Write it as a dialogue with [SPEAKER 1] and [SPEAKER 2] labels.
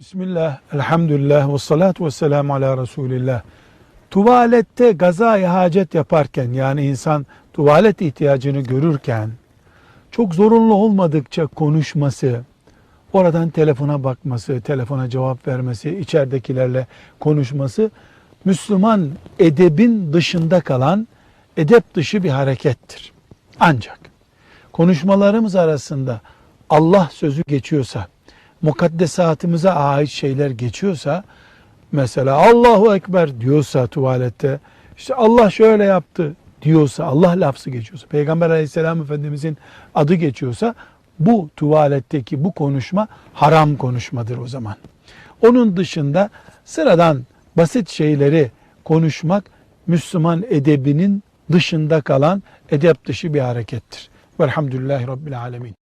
[SPEAKER 1] Bismillah, elhamdülillah ve salatu ve selamu ala Resulillah. Tuvalette gazayı hacet yaparken yani insan tuvalet ihtiyacını görürken çok zorunlu olmadıkça konuşması, oradan telefona bakması, telefona cevap vermesi, içeridekilerle konuşması Müslüman edebin dışında kalan edep dışı bir harekettir. Ancak konuşmalarımız arasında Allah sözü geçiyorsa, mukaddesatımıza ait şeyler geçiyorsa, mesela Allahu Ekber diyorsa tuvalette, işte Allah şöyle yaptı diyorsa, Allah lafzı geçiyorsa, Peygamber aleyhisselam efendimizin adı geçiyorsa, bu tuvaletteki bu konuşma haram konuşmadır o zaman. Onun dışında sıradan basit şeyleri konuşmak Müslüman edebinin dışında kalan edep dışı bir harekettir. Velhamdülillahi Rabbil Alemin.